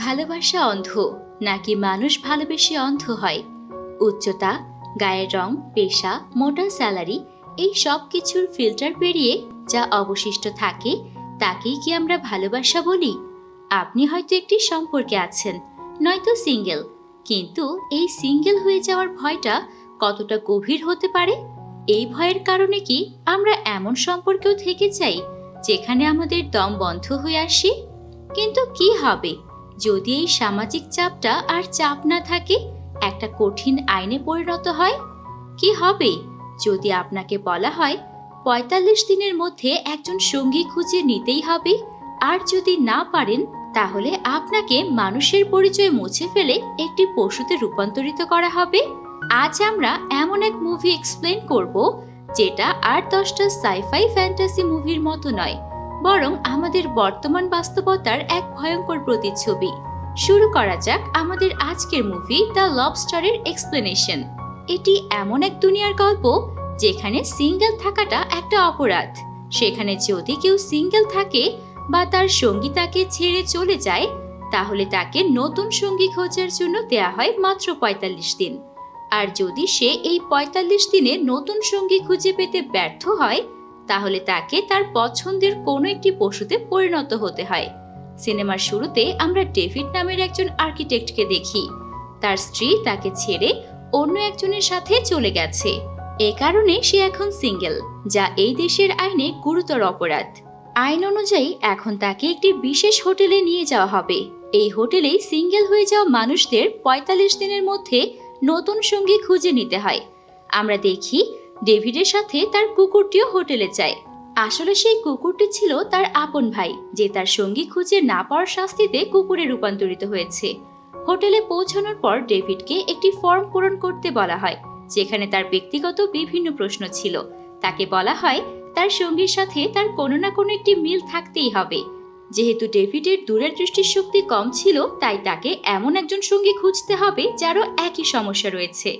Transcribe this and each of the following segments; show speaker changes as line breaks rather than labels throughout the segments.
ভালোবাসা অন্ধ, নাকি মানুষ ভালোবেসে অন্ধ হয়? উচ্চতা, গায়ের রং, পেশা, মোটা স্যালারি, এই সব কিছুর ফিল্টার পেরিয়ে যা অবশিষ্ট থাকে, তাকেই কি আমরা ভালোবাসা বলি? আপনি হয়তো একটি সম্পর্কে আছেন, নয়তো সিঙ্গেল, কিন্তু এই সিঙ্গেল হয়ে যাওয়ার ভয়টা কতটা গভীর হতে পারে? এই ভয়ের কারণে কি আমরা এমন সম্পর্কেও থেকে চাই যেখানে আমাদের দম বন্ধ হয়ে আসি? কিন্তু কি হবে? যদি এই সামাজিক চাপটা আর চাপ না থাকে, একটা কঠিন আইনে পরিণত হয়? কি হবে? যদি আপনাকে বলা হয়, পঁয়তাল্লিশ দিনের মধ্যে একজন সঙ্গী খুঁজে নিতেই হবে। আর যদি না পারেন, তাহলে আপনাকে মানুষের পরিচয় মুছে ফেলে একটি পশুতে রূপান্তরিত করা হবে। আজ আমরা এমন এক মুভি এক্সপ্লেন করব, যেটা আর দশটা সাইফাই ফ্যান্টাসি মুভির মতো নয়। বরং আমাদের বর্তমান বাস্তবতার এক ভয়ঙ্কর প্রতিচ্ছবি। শুরু করা যাক আমাদের আজকের মুভি দ্য লবস্টারের এক্সপ্লেনেশন এটি এমন এক দুনিয়ার গল্প যেখানে সিঙ্গেল থাকাটা একটা অপরাধ। সেখানে যদি কেউ সিঙ্গেল থাকে বা তার সঙ্গী তাকে ছেড়ে চলে যায়, তাহলে তাকে নতুন সঙ্গী খোঁজার জন্য দেয়া হয় মাত্র পঁয়তাল্লিশ দিন। আর যদি সে এই পঁয়তাল্লিশ দিনে নতুন সঙ্গী খুঁজে পেতে ব্যর্থ হয় তাহলে তাকে তার পছন্দের কোনো একটি পশুতে পরিণত হতে হয়। সিনেমার শুরুতে আমরা ডেভিড নামের একজন আর্কিটেক্টকে দেখি। তার স্ত্রী তাকে ছেড়ে অন্য একজনের সাথে চলে গেছে। এ কারণে সে এখন সিঙ্গেল, যা এই দেশের আইনে গুরুতর অপরাধ। আইন অনুযায়ী এখন তাকে একটি বিশেষ হোটেলে নিয়ে যাওয়া হবে। এই হোটেলেই সিঙ্গেল হয়ে যাওয়া মানুষদের পঁয়তাল্লিশ দিনের মধ্যে নতুন সঙ্গী খুঁজে নিতে হয়। আমরা দেখি ডেভিডের সাথে তার কুকুরটিও হোটেলে যায়। আসলে সেই কুকুরটি ছিল তার আপন ভাই, যে তার সঙ্গী খুঁজে না পাওয়ার শাস্তিতে কুকুরে রূপান্তরিত হয়েছে। হোটেলে পৌঁছানোর পর ডেভিডকে একটি ফর্ম পূরণ করতে বলা হয়, যেখানে তার ব্যক্তিগত বিভিন্ন প্রশ্ন ছিল। তাকে বলা হয়, তার সঙ্গীর সাথে তার কোনো না কোনো একটি মিল থাকতেই হবে। যেহেতু ডেভিডের দূরের দৃষ্টির শক্তি কম ছিল, তাই তাকে এমন একজন সঙ্গী খুঁজতে হবে, যারও একই সমস্যা রয়েছে।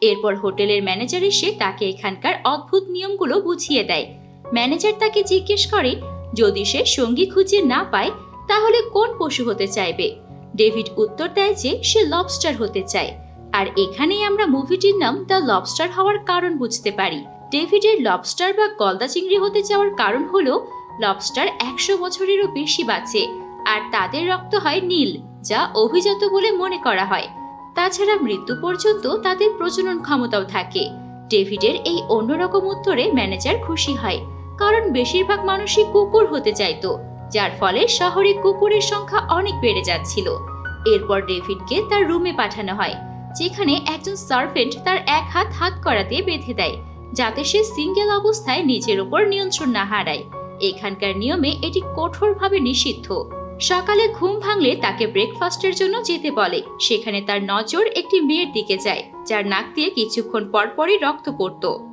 এরপর হোটেলের ম্যানেজার এসে তাকে এখানকার অদ্ভুত নিয়মগুলো বুঝিয়ে দেয়। ম্যানেজার তাকে জিজ্ঞেস করে, যদি সে সঙ্গী খুঁজে না পায়, তাহলে কোন পশু হতে চাইবে? ডেভিড উত্তর দেয় যে, সে লবস্টার হতে চায়। আর এখানেই আমরা মুভিটির নাম দ্য লবস্টার হওয়ার কারণ বুঝতে পারি। ডেভিডের লবস্টার বা গলদা চিংড়ি হতে যাওয়ার কারণ হলো, লবস্টার একশো বছরেরও বেশি বাঁচে, আর তাদের রক্ত হয় নীল, যা অভিজাত বলে মনে করা হয়। তাছাড়া মৃত্যু পর্যন্ত তাদের প্রজনন ক্ষমতাও থাকে। ডেভিডের এই অন্যরকম উত্তরে ম্যানেজার খুশি হয়, কারণ বেশিরভাগ মানুষই কুকুর হতে চাইতো, যার ফলে শহরে কুকুরের সংখ্যা অনেক বেড়ে যাচ্ছিল। এরপর ডেভিডকে তার রুমে পাঠানো হয়, যেখানে একজন সার্ভেন্ট তার এক হাত হাত করাতে বেঁধে দেয়, যাতে সে সিঙ্গেল অবস্থায় নিজের ওপর নিয়ন্ত্রণ না হারায়। এখানকার নিয়মে এটি কঠোরভাবে নিষিদ্ধ। সকালে ঘুম ভাঙলে তাকে ব্রেকফাস্টের জন্য যেতে বলে। সেখানে তার নজর একটি মেয়ের দিকে যায়, যার নাক দিয়ে কিছুক্ষণ পরপরই রক্ত পড়তো।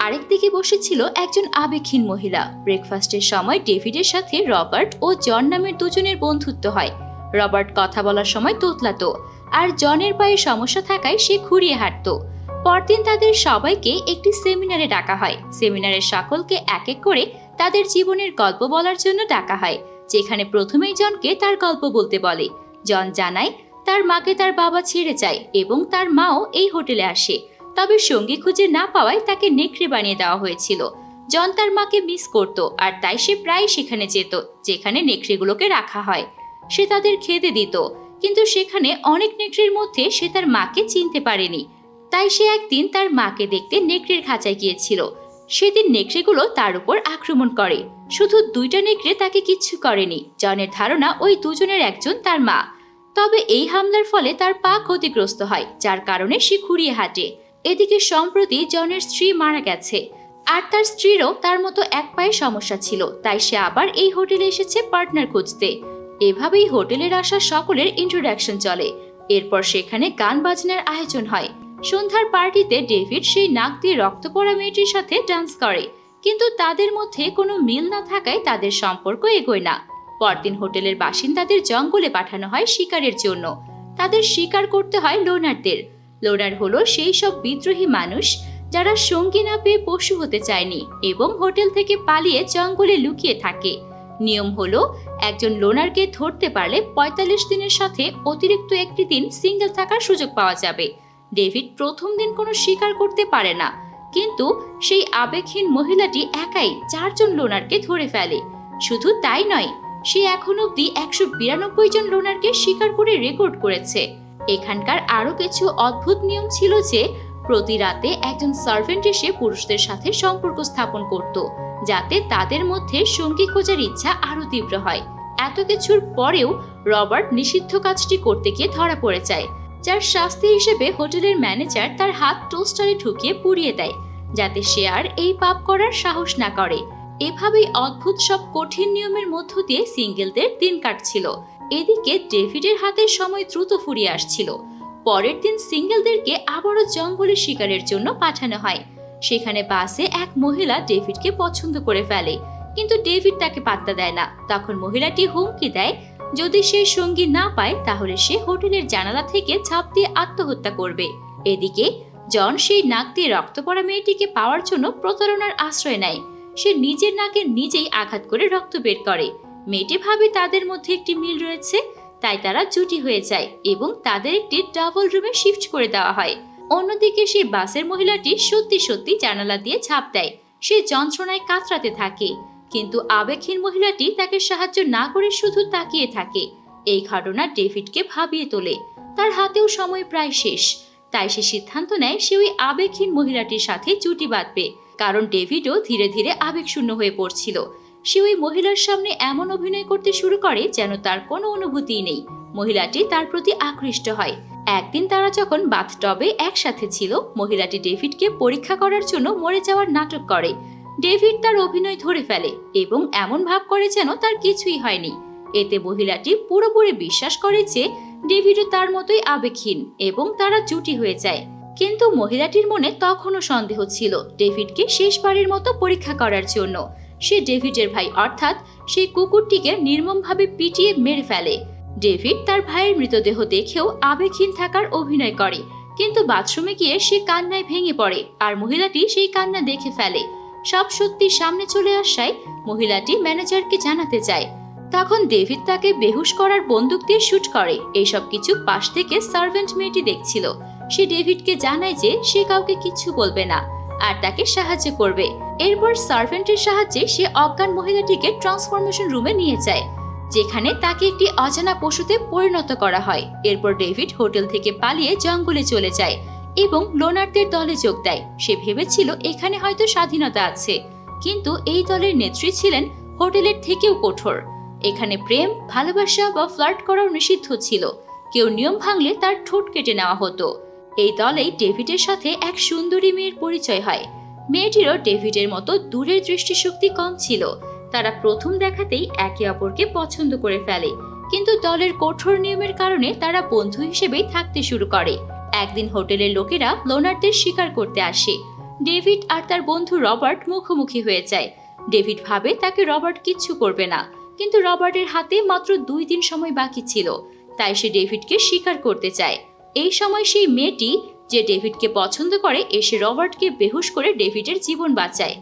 আরেক দিকে বসেছিল একজন আবেগহীন মহিলা। ব্রেকফাস্টের সময় ডেভিডের সাথে রবার্ট ও জন নামের দুজনের বন্ধুত্ব হয়। রবার্ট কথা বলার সময় তোতলাতো, আর জনের পায়ে সমস্যা থাকায় সে খুঁড়িয়ে হাঁটতো। পরদিন তাদের সবাইকে একটি সেমিনারে ডাকা হয়। সেমিনারের সকলকে এক এক করে তাদের জীবনের গল্প বলার জন্য ডাকা হয়। যেখানে প্রথমেই জনকে তার গল্প বলতে বলে। জন জানায়, তার মাকে তার বাবা ছেড়ে যায় এবং তার মাও এই হোটেলে আসে। তবে সঙ্গী খুঁজে না পাওয়ায় তাকে নেকড়ে বানিয়ে দেওয়া হয়েছিল। জন তার মাকে মিস করত আর তাই সে প্রায় সেখানে যেত, যেখানে নেকড়েগুলোকে রাখা হয়। সে তাদের খেতে দিত, কিন্তু সেখানে অনেক নেকড়ের মধ্যে সে তার মাকে চিনতে পারেনি। তাই সে একদিন তার মাকে দেখতে নেকড়ের খাঁচায় গিয়েছিল। সেদিন নেকড়েগুলো তার উপর আক্রমণ করে। শুধু দুইটা নেকড়ে তাকে কিচ্ছু করেনি। জনের ধারণা ওই দুজনের একজন তার মা। তবে এই হামলার ফলে তার পা ক্ষতিগ্রস্ত হয়, যার কারণে সে খুঁড়িয়ে হাঁটে। এদিকে সম্প্রতি জনের স্ত্রী মারা গেছে। আর তার স্ত্রীরও তার মতো এক পায়ে সমস্যা ছিল, তাই সে আবার এই হোটেলে এসেছে পার্টনার খুঁজতে। এভাবেই হোটেলের আসা সকলের ইন্ট্রোডাকশন চলে। এরপর সেখানে গান বাজনার আয়োজন হয়। সন্ধ্যার পার্টিতে ডেভিড সেই নাক দিয়ে রক্ত পড়া মেয়েটির সাথে ডান্স করে। কিন্তু তাদের মধ্যে কোনো মিল না থাকায় তাদের সম্পর্ক এগোয় না। পরদিন হোটেলের বাসিন্দাদের জঙ্গলে পাঠানো হয় শিকারের জন্য। তাদের শিকার করতে হয় লোনারদের। লোনার হলো সেই সব বিদ্রোহী মানুষ যারা সঙ্গী না পেয়ে পশু হতে চায়নি এবং হোটেল থেকে পালিয়ে জঙ্গলে লুকিয়ে থাকে। নিয়ম হলো, একজন লোনারকে ধরতে পারলে পঁয়তাল্লিশ দিনের সাথে অতিরিক্ত একটি দিন সিঙ্গেল থাকার সুযোগ পাওয়া যাবে। ডেভিড প্রথম দিন কোনো স্বীকার করতে পারে না। কিন্তু সেই আবেগহীন মহিলাটি একাই চারজন লোনারকে ধরে ফেলে। শুধু তাই নয়, সে এখন অব্দি একশো বিরানব্বই জন লোনারকে স্বীকার করে রেকর্ড করেছে। এখানকার আরও কিছু অদ্ভুত নিয়ম ছিল যে, প্রতি রাতে একজন সার্ভেন্ট এসে পুরুষদের সাথে সম্পর্ক স্থাপন করত, যাতে তাদের মধ্যে সঙ্গী খোঁজার ইচ্ছা আরও তীব্র হয়। এত কিছুর পরেও রবার্ট নিষিদ্ধ কাজটি করতে গিয়ে ধরা পড়ে যায়। যার শাস্তি হিসেবে হোটেলের ম্যানেজার তার হাত টোস্টারে ঢুকিয়ে পুড়িয়ে দেয়, যাতে সে আর এই পাপ করার সাহস না করে। এভাবেই অদ্ভুত সব কঠিন নিয়মের মধ্য দিয়ে সিঙ্গেলদের দিন কাটছিল। এদিকে ডেভিডের হাতে সময় দ্রুত ফুরিয়ে আসছিল। পরের দিন সিঙ্গেলদেরকে আবারও জঙ্গলে শিকারের জন্য পাঠানো হয়। সেখানে বাসে এক মহিলা ডেভিডকে পছন্দ করে ফেলে, কিন্তু ডেভিড তাকে পাত্তা দেয় না। তখন মহিলাটি হুমকি দেয় যদি সে সঙ্গী না পায়, তাহলে সে হোটেলের জানালা থেকে ঝাঁপ দিয়ে আত্মহত্যা করবে। এদিকে, জন সেই নাক দিয়ে রক্ত পড়া মেয়েটিকে পাওয়ার জন্য প্রতারণার আশ্রয় নেয়। সে নিজের নাকে নিজেই আঘাত করে রক্ত বের করে। মেয়েটি ভাবে তাদের মধ্যে একটি মিল রয়েছে, তাই তারা জুটি হয়ে যায় এবং তাদের একটি ডাবল রুমে শিফট করে দেওয়া হয়। অন্যদিকে সেই বাসের মহিলাটি সত্যি সত্যি জানালা দিয়ে ঝাঁপ দেয়। সে যন্ত্রণায় কাতরাতে থাকে। কিন্তু আবেগহীন মহিলাটি তাকে সাহায্য না করে শুধু তাকিয়ে থাকে। এই ঘটনা ডেভিডকে ভাবিয়ে তোলে। তার হাতেও সময় প্রায় শেষ। তাই সে সিদ্ধান্ত নেয় সে ওই আবেগহীন মহিলাটির সাথে জুটি বাঁধবে। কারণ ডেভিডও ধীরে ধীরে আবেগশূন্য হয়ে পড়ছিল। সে ওই মহিলার সামনে এমন অভিনয় করতে শুরু করে যেন তার কোনো অনুভূতিই নেই। মহিলাটি তার প্রতি আকৃষ্ট হয়। একদিন তারা যখন বাথটবে একসাথে ছিল, মহিলাটি ডেভিডকে পরীক্ষা করার জন্য মরে যাওয়ার নাটক করে। ডেভিড তার অভিনয় ধরে ফেলে এবং এমন ভাব করে যেন তার কিছুই হয়নি। এতে মহিলাটি পুরোপুরি বিশ্বাস করে যে ডেভিডও তার মতোই আবেগহীন এবং তারা জুটি হয়ে যায়। কিন্তু মহিলাটির মনে তখনও সন্দেহ ছিল ডেভিডকে শেষবারের মতো পরীক্ষা করার জন্য। সে ডেভিডের ভাই অর্থাৎ সেই কুকুরটিকে নির্মমভাবে পিটিয়ে মেরে ফেলে। ডেভিড তার ভাইয়ের মৃতদেহ দেখেও আবেগহীন থাকার অভিনয় করে। কিন্তু বাথরুমে গিয়ে সে কান্নায় ভেঙে পড়ে আর মহিলাটি সেই কান্না দেখে ফেলে। সব সত্যি সামনে চলে আসায় মহিলাটি ম্যানেজারকে জানাতে চায় তখন ডেভিড তাকে বেহুশ করার বন্দুক দিয়ে শুট করে। এইসব কিছু পাশ থেকে সার্ভেন্ট মেয়েটি দেখছিল। সে ডেভিডকে জানায় যে সে কাউকে কিছু বলবে না আর তাকে সাহায্য করবে। এরপর সার্ভেন্টের সাহায্যে সে অজ্ঞান মহিলাটিকে ট্রান্সফরমেশন রুমে নিয়ে যায়, যেখানে তাকে একটি অজানা পশুতে পরিণত করা হয়। এরপর ডেভিড হোটেল থেকে পালিয়ে জঙ্গলে চলে যায়। এবং লোনারদের দলে যোগ দেয়। সে ভেবেছিল এখানে হয়তো স্বাধীনতা আছে। কিন্তু এই দলের নেত্রী ছিলেন হোটেলের থেকেও কঠোর। এখানে প্রেম, ভালোবাসা বা ফ্লার্ট করাও নিষিদ্ধ ছিল। কেউ নিয়ম ভাঙলে তার ঠোঁট কেটে নেওয়া হতো। এই দলেই ডেভিডের সাথে এক সুন্দরী মেয়ের পরিচয় হয়। মেয়েটিরও ডেভিডের মতো দূরের দৃষ্টিশক্তি কম ছিল। তারা প্রথম দেখাতেই একে অপরকে পছন্দ করে ফেলে। কিন্তু দলের কঠোর নিয়মের কারণে তারা বন্ধু হিসেবেই থাকতে শুরু করে। একদিন হোটেলের লোকেরা লোনারদের শিকার করতে আসে। ডেভিড আর তার বন্ধু রবার্ট মুখোমুখি হয়ে যায়। ডেভিড ভাবে তাকে রবার্ট কিচ্ছু করবে না, কিন্তু রবার্টের হাতে মাত্র দুই দিন সময় বাকি ছিল, তাই সে ডেভিডকে শিকার করতে চায়। এই সময় সেই মেয়েটি, যে ডেভিডকে পছন্দ করে, এসে রবার্টকে বেহুশ করে ডেভিডের জীবন বাঁচায়।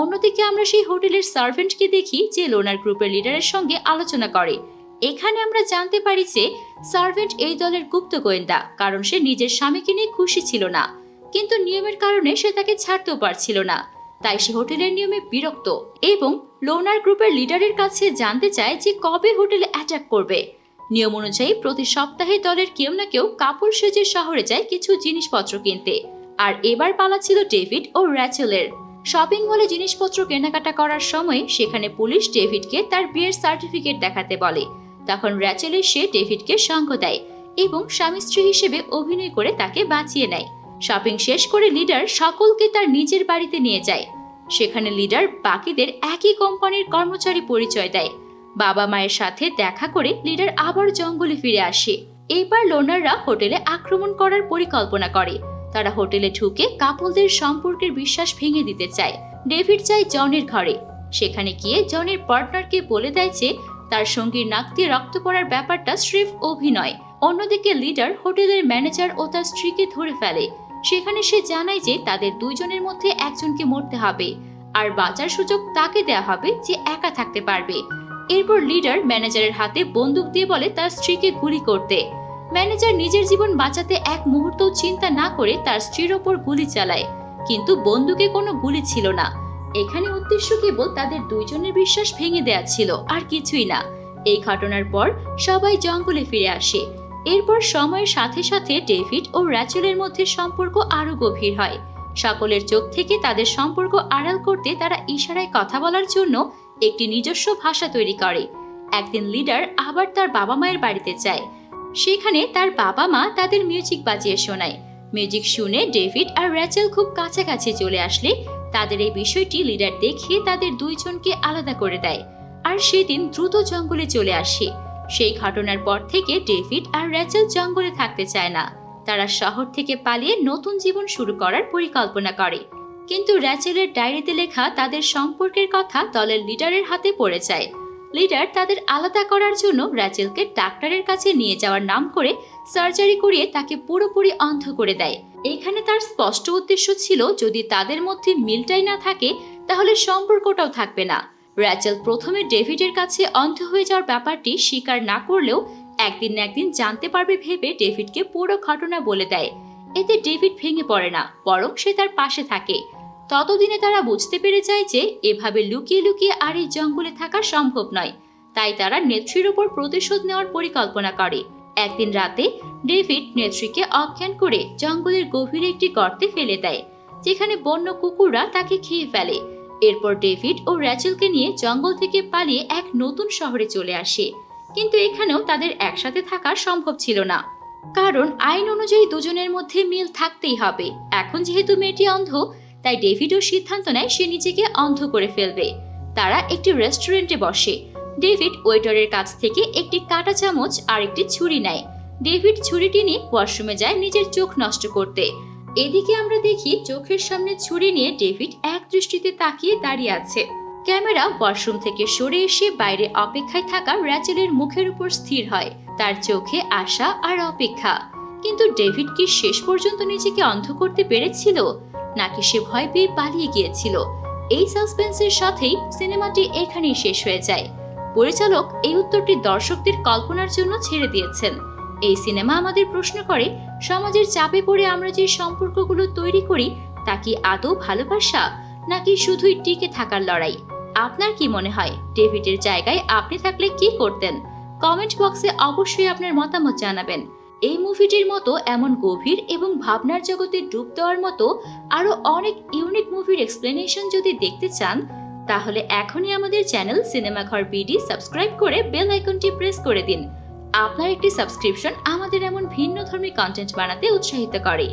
অন্যদিকে আমরা সেই হোটেলের সার্ভেন্টকে দেখি, যে লোনার গ্রুপের লিডারের সঙ্গে আলোচনা করে। এখানে আমরা জানতে পারি যে সার্ভেন্ট এই দলের গুপ্ত গোয়েন্দা, কারণ সে নিজের স্বামীকে নিয়ে খুশি ছিল না। কিন্তু নিয়মের কারণে সে তাকে ছাড়তেও পারছিল না। তাই সে হোটেলের নিয়মে বিরক্ত এবং লোনার গ্রুপের লিডারের কাছে জানতে চায় যে কবে হোটেলে অ্যাটাক করবে। নিয়ম অনুযায়ী প্রতি সপ্তাহে দলের কেউ না কেউ কাপড় সেজে শহরে যায় কিছু জিনিসপত্র কিনতে। আর এবার পালা ছিল ডেভিড ও র্যাচেলের। শপিং মলে জিনিসপত্র কেনাকাটা করার সময় সেখানে পুলিশ ডেভিডকে তার বিয়ের সার্টিফিকেট দেখাতে বলে। তখন র্যাচেল এসে ডেভিডকে সঙ্গ দেয় এবং স্বামী স্ত্রী হিসেবে অভিনয় করে তাকে বাঁচিয়ে নেয়। শপিং শেষ করে লিডার সকলকে তার নিজের বাড়িতে নিয়ে যায়। সেখানে লিডার বাকিদের একই কোম্পানির কর্মচারী পরিচয় দেয়। বাবা মায়ের সাথে দেখা করে লিডার আবার জঙ্গলে ফিরে আসে। এইবার লোনাররা হোটেলে আক্রমণ করার পরিকল্পনা করে। তারা হোটেলে ঢুকে কাপলদের সম্পর্কের বিশ্বাস ভেঙে দিতে চায়। ডেভিড চায় জনের ঘরে। সেখানে গিয়ে জনের পার্টনারকে বলে দেয় যে তার সঙ্গীর নাক দিয়ে রক্ত পড়ার ব্যাপারটা স্রেফ অভিনয়। অন্যদিকে লিডার, হোটেলের ম্যানেজার ও তার স্ত্রীকে ধরে ফেলে। সেখানে সে জানায় যে তাদের দুইজনের মধ্যে একজনকে মরতে হবে। আর বাঁচার সুযোগ তাকে দেয়া হবে যে একা থাকতে পারবে। এরপর লিডার ম্যানেজারের হাতে বন্দুক দিয়ে বলে তার স্ত্রীকে গুলি করতে। ম্যানেজার নিজের জীবন বাঁচাতে এক মুহূর্তও চিন্তা না করে তার স্ত্রীর ওপর গুলি চালায়। কিন্তু বন্দুকে কোনো গুলি ছিল না। এখানে উদ্দেশ্য কেবল তাদের দুইজনের বিশ্বাস ভেঙে দেয়া ছিল, আর কিছুই না। এই ঘটনার পর সবাই জঙ্গলে ফিরে আসে। এরপর সময়ের সাথে সাথে ডেভিড ও র্যাচেলের মধ্যে সম্পর্ক আরও গভীর হয়। সকলের চোখ থেকে তাদের সম্পর্ক আড়াল করতে তারা ইশারায় কথা বলার জন্য একটি নিজস্ব ভাষা তৈরি করে। একদিন লিডার আবার তার বাবা মায়ের বাড়িতে যায়। সেখানে তার বাবা মা তাদের মিউজিক বাজিয়ে শোনায়। মিউজিক শুনে ডেভিড আর র্যাচেল খুব কাছাকাছি চলে আসলে তাদের এই বিষয়টি লিডার দেখে তাদের দুইজনকে আলাদা করে দেয়। আর সেদিন দ্রুত জঙ্গলে চলে আসে। সেই ঘটনার পর থেকে ডেভিড আর র্যাচেল জঙ্গলে থাকতে চায় না। তারা শহর থেকে পালিয়ে নতুন জীবন শুরু করার পরিকল্পনা করে। কিন্তু র্যাচেলের ডায়েরিতে লেখা তাদের সম্পর্কের কথা দলের লিডারের হাতে পড়ে যায়। লিডার তাদের আলাদা করার জন্য র্যাচেলকে ডাক্তারের কাছে নিয়ে যাওয়ার নাম করে সার্জারি করিয়ে তাকে পুরোপুরি অন্ধ করে দেয়। এখানে তার স্পষ্ট উদ্দেশ্য ছিল, যদি তাদের মধ্যে মিলটাই না থাকে, তাহলে সম্পর্কটাও থাকবে না। র্যাচেল প্রথমে ডেভিডের কাছে অন্ধ হয়ে যাওয়ার ব্যাপারটি স্বীকার না করলেও একদিন একদিন জানতে পারবে ভেবে ডেভিডকে পুরো ঘটনা বলে দেয়। এতে ডেভিড ভেঙে পড়ে না, বরং সে তার পাশে থাকে। ততদিনে তারা বুঝতে পেরে যায় যে এভাবে লুকিয়ে লুকিয়ে আর এই জঙ্গলে থাকা সম্ভব নয়। তাই তারা নেত্রীর ওপর প্রতিশোধ নেওয়ার পরিকল্পনা করে। একদিন রাতে ডেভিড নেত্রীকে অজ্ঞান করে জঙ্গলের গভীরে একটি গর্তে ফেলে দেয়, যেখানে বন্য কুকুররা তাকে খেয়ে ফেলে। এরপর ডেভিড ও র্যাচেলকে নিয়ে জঙ্গল থেকে পালিয়ে এক নতুন শহরে চলে আসে। কিন্তু এখানেও তাদের একসাথে থাকা সম্ভব ছিল না। কারণ আইন অনুযায়ী দুজনের মধ্যে মিল থাকতেই হবে। এখন যেহেতু মেয়েটি অন্ধ তাই ডেভিডও সিদ্ধান্ত নেয় সে নিজেকে অন্ধ করে ফেলবে। তারা একটি রেস্টুরেন্টে বসে। ডেভিড ওয়েটারের কাছ থেকে একটি কাঁটা চামচ আর একটি ছুরি নেয়। ডেভিড ছুরিটি নিয়ে ওয়াশরুমে যায় নিজের চোখ নষ্ট করতে। এদিকে আমরা দেখি চোখের সামনে ছুরি নিয়ে ডেভিড এক দৃষ্টিতে তাকিয়ে দাঁড়িয়ে আছে। ক্যামেরা ওয়াশরুম থেকে সরে এসে বাইরে অপেক্ষায় থাকা র্যাচেলের মুখের উপর স্থির হয়। তার চোখে আশা আর অপেক্ষা। কিন্তু ডেভিড কি শেষ পর্যন্ত নিজেকে অন্ধ করতে পেরেছিল? নাকি সে ভয় পেয়ে পালিয়ে গিয়েছিল? এই সাসপেন্সের সাথেই সিনেমাটি এখানেই শেষ হয়ে যায়। পরিচালক এই উত্তরটি দর্শকদের কল্পনার জন্য ছেড়ে দিয়েছেন। এই সিনেমা আমাদের প্রশ্ন করে, সমাজের চাপে পড়ে আমরা যে সম্পর্কগুলো তৈরি করি, তা কি আদৌ ভালোবাসা নাকি শুধুই টিকে থাকার লড়াই? আপনার কি মনে হয়? ডেভিডের জায়গায় আপনি থাকলে কি করতেন? কমেন্ট বক্সে অবশ্যই আপনার মতামত জানাবেন। এই মুভিটির মতো এমন গভীর এবং ভাবনার জগতে ডুব দেওয়ার মতো আরও অনেক ইউনিক মুভির এক্সপ্লেনেশন যদি দেখতে চান, তাহলে এখনই আমাদের চ্যানেল সিনেমাঘর বিডি সাবস্ক্রাইব করে বেল আইকনটি প্রেস করে দিন। আপনার একটি সাবস্ক্রিপশন আমাদের এমন ভিন্ন ধর্মী কন্টেন্ট বানাতে উৎসাহিত করে।